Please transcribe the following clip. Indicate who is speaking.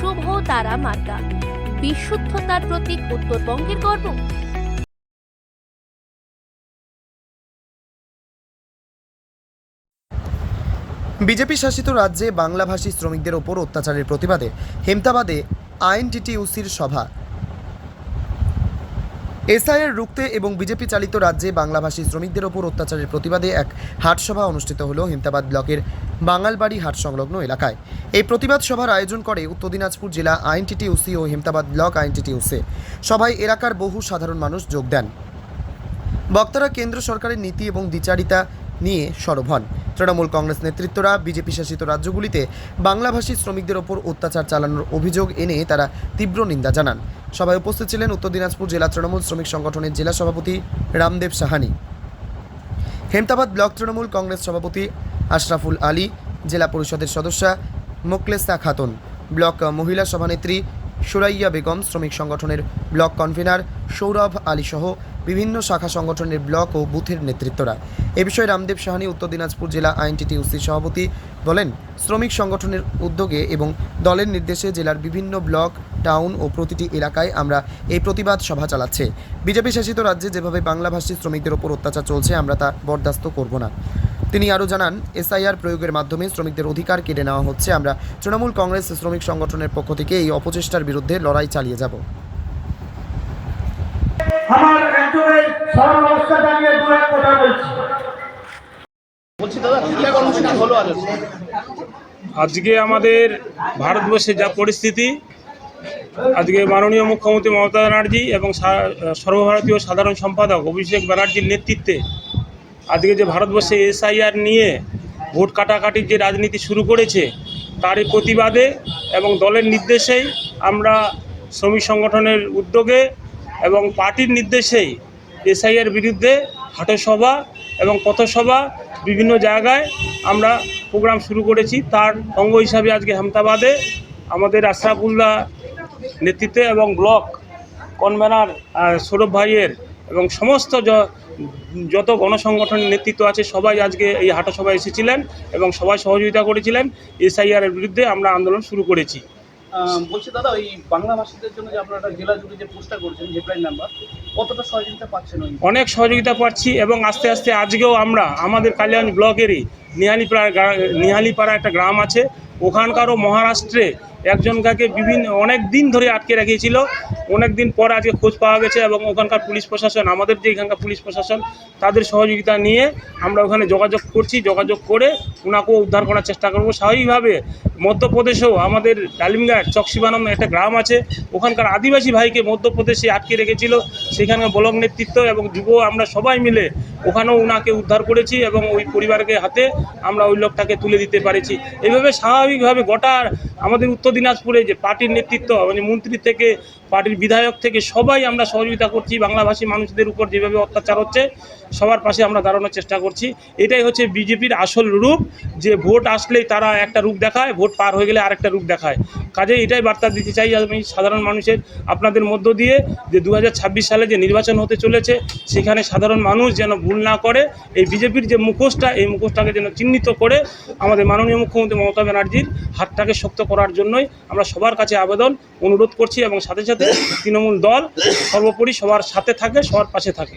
Speaker 1: শুভ তারা মাতা। বিশুদ্ধতার প্রতীক উত্তরবঙ্গের গর্ব।
Speaker 2: বিজেপি শাসিত রাজ্যে বাংলাভাষী শ্রমিকদের ওপর অত্যাচারের প্রতিবাদে হেমতাবাদে আইএনটিটিউসির সভা। এসআইয়ের রুখতে এবং বিজেপি চালিত রাজ্যে বাংলাভাষী শ্রমিকদের ওপর অত্যাচারের প্রতিবাদে এক হাটসভা অনুষ্ঠিত হলো হেমতাবাদ ব্লকের বাঙালবাড়ি হাট সংলগ্ন এলাকায়। এই প্রতিবাদ সভার আয়োজন করে উত্তর দিনাজপুর জেলা আইএনটিটিউসি ও হেমতাবাদ ব্লক আইএনটিটিউসি সভায় এলাকার বহু সাধারণ মানুষ যোগ দেন। বক্তারা কেন্দ্র সরকারের নীতি এবং দ্বিচারিতা নিয়ে সরব হন। তৃণমূল কংগ্রেস নেতৃত্বরা বিজেপি শাসিত রাজ্যগুলিতে বাংলাভাষী শ্রমিকদের ওপর অত্যাচার চালানোর অভিযোগ এনে তারা তীব্র নিন্দা জানান। সভায় উপস্থিত ছিলেন উত্তর দিনাজপুর জেলা তৃণমূল শ্রমিক সংগঠনের জেলা সভাপতি রামদেব সাহানি। হেমতাবাদ ব্লক তৃণমূল কংগ্রেস সভাপতি আশরাফুল আলী, জেলা পরিষদের সদস্যা মোকলেসা খাতুন, ব্লক মহিলা সভানেত্রী সুরাইয়া বেগম, শ্রমিক সংগঠনের ব্লক কনভেনার সৌরভ আলী সহ বিভিন্ন শাখা সংগঠনের ব্লক ও বুথের নেতৃত্বরা। এ বিষয়ে রামদেব সাহানি উত্তর দিনাজপুর জেলা আইনটিটিউসি সভাপতি বলেন, শ্রমিক সংগঠনের উদ্যোগে এবং দলের নির্দেশে জেলার বিভিন্ন ব্লক টাউন ও প্রতিটি এলাকায় আমরা এই প্রতিবাদ সভা চালাচ্ছে। বিজেপি শাসিত রাজ্যে যেভাবে বাংলাভাষী শ্রমিকদের ওপর অত্যাচার চলছে আমরা তা বরদাস্ত করব না। তিনি আরও জানান এসআইআর প্রয়োগের মাধ্যমে শ্রমিকদের অধিকার কেড়ে নেওয়া হচ্ছে। আমরা তৃণমূল কংগ্রেস শ্রমিক সংগঠনের পক্ষ থেকে এই অপচেষ্টার বিরুদ্ধে লড়াই চালিয়ে যাব।
Speaker 3: আমার একজনের সবার জানিয়ে দু এক কথা বলছি।
Speaker 4: বলছি দাদা কি কর্মসূচি হলো
Speaker 5: আজকে আমাদের ভারতবর্ষে যা পরিস্থিতি আজকে মাননীয় মুখ্যমন্ত্রী মমতা ব্যানার্জি এবং সর্বভারতীয় সাধারণ সম্পাদক অভিষেক ব্যানার্জির নেতৃত্বে আজকে যে ভারতবর্ষে এসআইআর নিয়ে ভোট কাটাকাটির যে রাজনীতি শুরু করেছে, তারই প্রতিবাদে এবং দলের নির্দেশেই আমরা শ্রমিক সংগঠনের উদ্যোগে এবং পার্টির নির্দেশেই এসআইআর বিরুদ্ধে হাটসভা এবং পথসভা বিভিন্ন জায়গায় আমরা প্রোগ্রাম শুরু করেছি। তার অঙ্গ হিসাবে আজকে হামতাবাদে আমাদের আশরাফুল্লাহ নেতৃত্বে এবং ব্লক কনভেনার সৌরভ ভাইয়ের এবং সমস্ত যত গণসংগঠনের নেতৃত্ব আছে সবাই আজকে এই হাটা সভায় এসেছিলেন এবং সবাই সহযোগিতা করেছিলেন। এসআইআর এর বিরুদ্ধে আমরা আন্দোলন শুরু করেছি।
Speaker 4: বলছি দাদা ওই বাংলা ভাষীদের জন্য যে আপনারা একটা জেলা জুড়ে যে পোস্টার করছেন হেল্পলাইন নাম্বার কতটা সহযোগিতা পাচ্ছেন
Speaker 5: অনেক সহযোগিতা পাচ্ছি এবং আস্তে আস্তে আজকেও আমরা আমাদের কালিয়াগঞ্জ ব্লকেরই নিহালিপাড়া নিহালিপাড়া একটা গ্রাম আছে ওখানকারও মহারাষ্ট্রে একজনকাকে বিভিন্ন অনেক দিন ধরে আটকে রেখেছিল অনেক দিন পর আজকে খোঁজ পাওয়া গেছে এবং ওখানকার পুলিশ প্রশাসন, আমাদের যে এখানকার পুলিশ প্রশাসন, তাদের সহযোগিতা নিয়ে আমরা ওখানে যোগাযোগ করছি, যোগাযোগ করে ওনাকেও উদ্ধার করার চেষ্টা করব। স্বাভাবিকভাবে মধ্যপ্রদেশেও আমাদের ডালিমঘাট চকশিবানম একটা গ্রাম আছে, ওখানকার আদিবাসী ভাইকে মধ্যপ্রদেশে আটকে রেখেছিল সেখানকার ব্লক নেতৃত্ব এবং যুব আমরা সবাই মিলে ওখানেও ওনাকে উদ্ধার করেছি এবং ওই পরিবারকে হাতে আমরা ওই লোকটাকে তুলে দিতে পারেছি। এইভাবে স্বাভাবিকভাবে গোটা আমাদের উত্তর দিনাজপুরে যে পার্টির নেতৃত্ব মানে মন্ত্রী থেকে পার্টির বিধায়ক থেকে সবাই আমরা সহযোগিতা করছি, বাংলাভাষী মানুষদের উপর যেভাবে অত্যাচার হচ্ছে, সবার পাশে আমরা দাঁড়ানোর চেষ্টা করছি। এটাই হচ্ছে বিজেপির আসল রূপ, যে ভোট আসলেই তারা একটা রূপ দেখায়, ভোট পার হয়ে গেলে আরেকটা রূপ দেখায়। কাজে এটাই বার্তা দিতে চাই আমি সাধারণ মানুষের, আপনাদের মধ্য দিয়ে, যে দু হাজার ছাব্বিশ সালে যে নির্বাচন হতে চলেছে, সেখানে সাধারণ মানুষ যেন ভুল না করে, এই বিজেপির যে মুখোশটা, এই মুখোশটাকে যেন চিহ্নিত করে, আমাদের মাননীয় মুখ্যমন্ত্রী মমতা ব্যানার্জির হাতটাকে শক্ত করার জন্যই আমরা সবার কাছে আবেদন, অনুরোধ করছি এবং সাথে সাথে তৃণমূল দল সর্বোপরি সবার সাথে থাকে সবার পাশে থাকে।